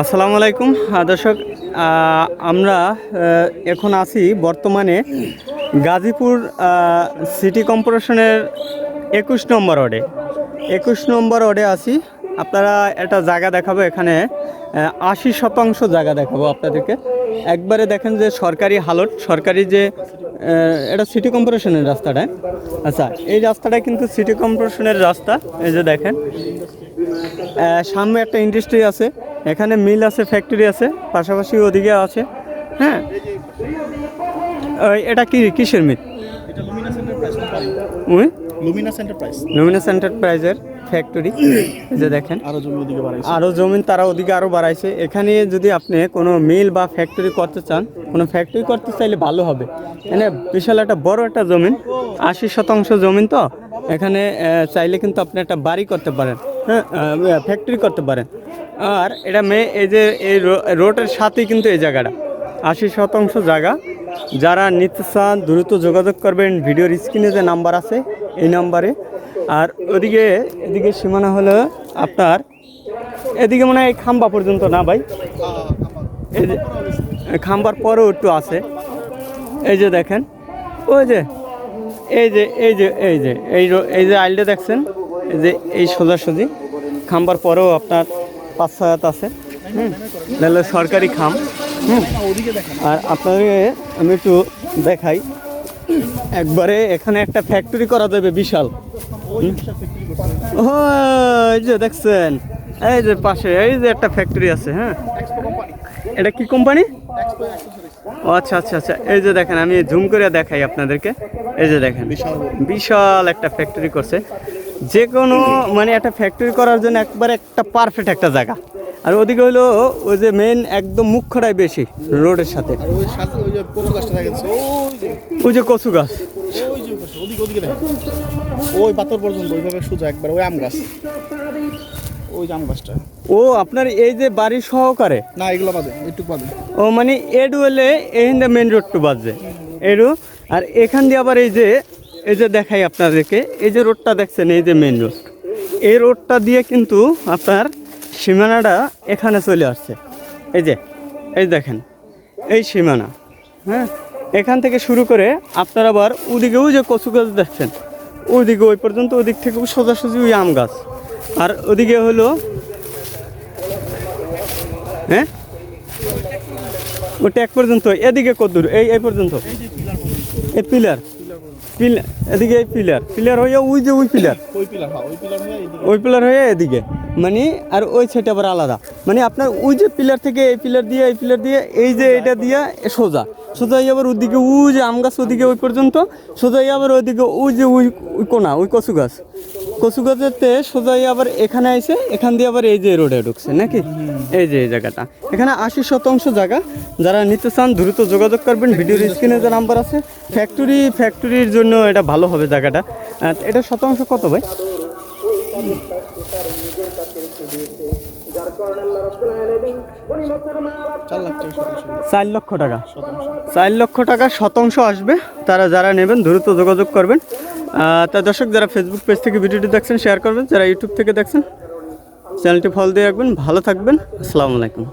আসসালামু আলাইকুম। দর্শক আমরা এখন আছি বর্তমানে গাজীপুর সিটি কর্পোরেশনের একুশ নম্বর ওয়ার্ডে। একুশ নম্বর ওয়ার্ডে আছি। আপনারা একটা জায়গা দেখাবো এখানে আশি শতাংশ জায়গা দেখাবো আপনাদেরকে। একবারে দেখেন যে সরকারি হালট, সরকারি যে এটা সিটি কর্পোরেশনের রাস্তাটা। আচ্ছা এই রাস্তাটা কিন্তু সিটি কর্পোরেশনের রাস্তা। এই যে দেখেন সামনে একটা ইন্ডাস্ট্রি আছে। এখানে মিল আছে ফ্যাক্টরি আছে পাশাপাশি ওদিকে আছে হ্যাঁ? এটা কি কিসের মিল? লুমিনাস এন্টারপ্রাইজ লুমিনাস এন্টারপ্রাইজের ফ্যাক্টরি যে দেখেন। আরও জমি ওদিকে বাড়াইছে। আরও জমিন তারা ওদিকে আরও বাড়াইছে। এখানে যদি আপনি কোনো মিল বা ফ্যাক্টরি করতে চান কোনো ফ্যাক্টরি করতে চাইলে ভালো হবে। এখানে বিশাল একটা বড় একটা জমিন আশি শতাংশ জমিন তো? এখানে চাইলে কিন্তু আপনি একটা বাড়ি করতে পারেন হ্যাঁ ফ্যাক্টরি করতে পারেন। আর এটা মে, এই যে, এই রোডের সাথেই কিন্তু এই জায়গাটা। আশি শতাংশ জায়গা। যারা নিতে চান, দ্রুত যোগাযোগ করবেন। ভিডিওর স্ক্রিনে যে নাম্বার আছে, এই নাম্বারে। আর ওদিকে, এদিকে সীমানা হলো আপনার, এদিকে মনে হয় এই খাম্বা পর্যন্ত না ভাই? খাম্বার পরেও একটু আছে। এই যে দেখেন, ওই যে এই যে এই যে এই যে, এই এই যে আইলটা দেখছেন? এই যে, এই সোজাসুজি খাম্বার পরেও আপনার পাঁচ ছয় হাত আছে। হুম তাহলে সরকারি খাম। হুম, আর আপনাদের আমি একটু দেখাই। একবারে এখানে একটা ফ্যাক্টরি করা যাবে বিশাল। এই যে দেখছেন? এই যে পাশে, এই যে একটা ফ্যাক্টরি আছে হ্যাঁ? এটা কি কোম্পানি ও আচ্ছা আচ্ছা আচ্ছা। এই যে দেখেন, আমি জুম করে দেখাই আপনাদেরকে। এই যে দেখেন বিশাল বিশাল একটা ফ্যাক্টরি করছে। যে কোনো মানে একটা ফ্যাক্টরি করার জন্য একবার একটা পারফেক্ট একটা জায়গা। আর ওদিকে হলো ওই যে মেন একদম মুখ্যটাই বেশি রোডের সাথে। ওই যে কচু গাছ। ওই পাথর পর্যন্ত ওইভাবে সোজা একবার ওই আম গাছ। ওই আম গাছটা। ও আপনার এই যে বাড়ি সহকারে? না এগুলো বাদে একটু বাদে। ও মানে এডু হলে এইখান মেন রোডটু বাজছে এডু আর এখান দিয়ে আবার এই যে এই যে দেখাই আপনাদেরকে, এই যে রোডটা দেখছেন, এই যে মেন রোড এই রোডটা দিয়ে কিন্তু আপনার সীমানাটা এখানে চলে আসছে। এই যে, এই দেখেন, এই সীমানা হ্যাঁ? এখান থেকে শুরু করে আপনার আবার ওদিকেও যে কচু গাছ দেখছেন ওইদিকে ওই পর্যন্ত ওদিক থেকে সোজাসুজি ওই আম গাছ। আর ওদিকে হলো হ্যাঁ? ওটা এক পর্যন্ত, এদিকে কদ্দূর, এই এই পর্যন্ত। এই পিলার। পিলার এদিকে এই পিলার। পিলার হয়ে ওই যে ওই পিলার। ওই পিলার হ্যাঁ এদিকে। মানে আর ওই সাইড আবার আলাদা। মানে আপনার ওই যে পিলার থেকে এই পিলার দিয়ে, এই পিলার দিয়ে, এই যে এটা দিয়ে সোজা। সোজা আবার ওদিকে ওই যে আম গাছ ওদিকে ওই পর্যন্ত, সোজা আবার ওইদিকে ওই যে ওই কোনা, ওই কচু গাছ। কচু গাছেতে সোজা হয়ে আবার এখানে আইসে, এখান দিয়ে আবার এই যে রোডে ঢুকছে, নাকি? এই যে এই জায়গাটা। এখানে আশি শতাংশ জায়গা। যারা নিতে চান, দ্রুত যোগাযোগ করবেন। ভিডিওর স্ক্রিনে যে নাম্বার আছে ফ্যাক্টরি ফ্যাক্টরির জন্য এটা ভালো হবে জায়গাটা। এটা শতাংশ কত ভাই? চার লক্ষ টাকা। চার লক্ষ টাকা শতাংশ আসবে। তারা যারা নেবেন, দ্রুত যোগাযোগ করবেন। তা দর্শক, যারা ফেসবুক পেজ থেকে ভিডিওটি দেখছেন শেয়ার করবেন। যারা ইউটিউব থেকে দেখছেন চ্যানেলটি ফল দিয়ে রাখবেন। ভালো থাকবেন। আসসালামু আলাইকুম।